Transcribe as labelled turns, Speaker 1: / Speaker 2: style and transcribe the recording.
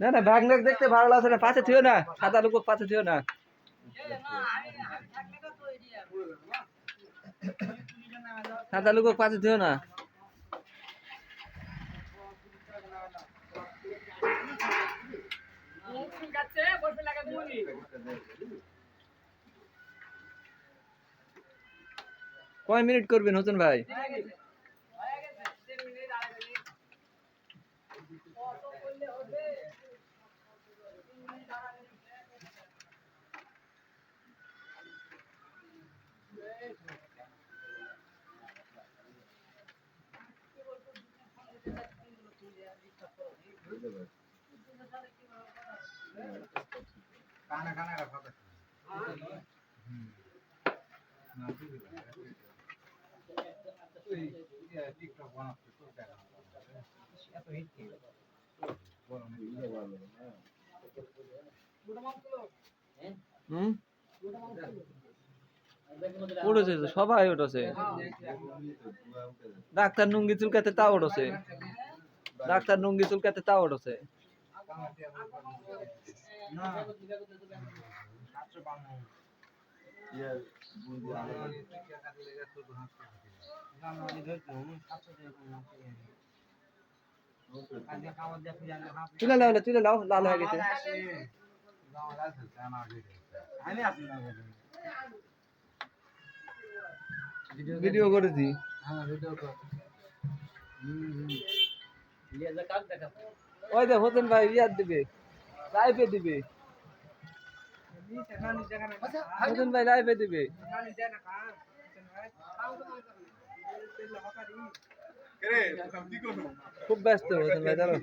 Speaker 1: না
Speaker 2: না ভাগ নাক দেখতে ভালো লাগছে না, পাশে থিও না, সাদা লোক পাশে থিও না। সাদা লোক পাশে থিও না। কয় মিনিট করবেন হোসেন ভাই
Speaker 1: কানা কানা রাখা
Speaker 2: হুম? উঠেছে সবাই উঠেছে। ডাক্তার নুঙ্গি চুলকাতে তা উঠেছে। ডাক্তার নুঙ্গি চুলকাতে তা উঠেছে।
Speaker 1: না।
Speaker 2: তুলে লাও তুলে লাও লাল হয়ে গেছে। ভিডিও করেছি। ওই দেখ হোসেন ভাই ইয়ার দিবে। লাইভে দিবে। হোসেন ভাই লাইভে দিবে। খুব ব্যস্ত নতুন ভাই জানো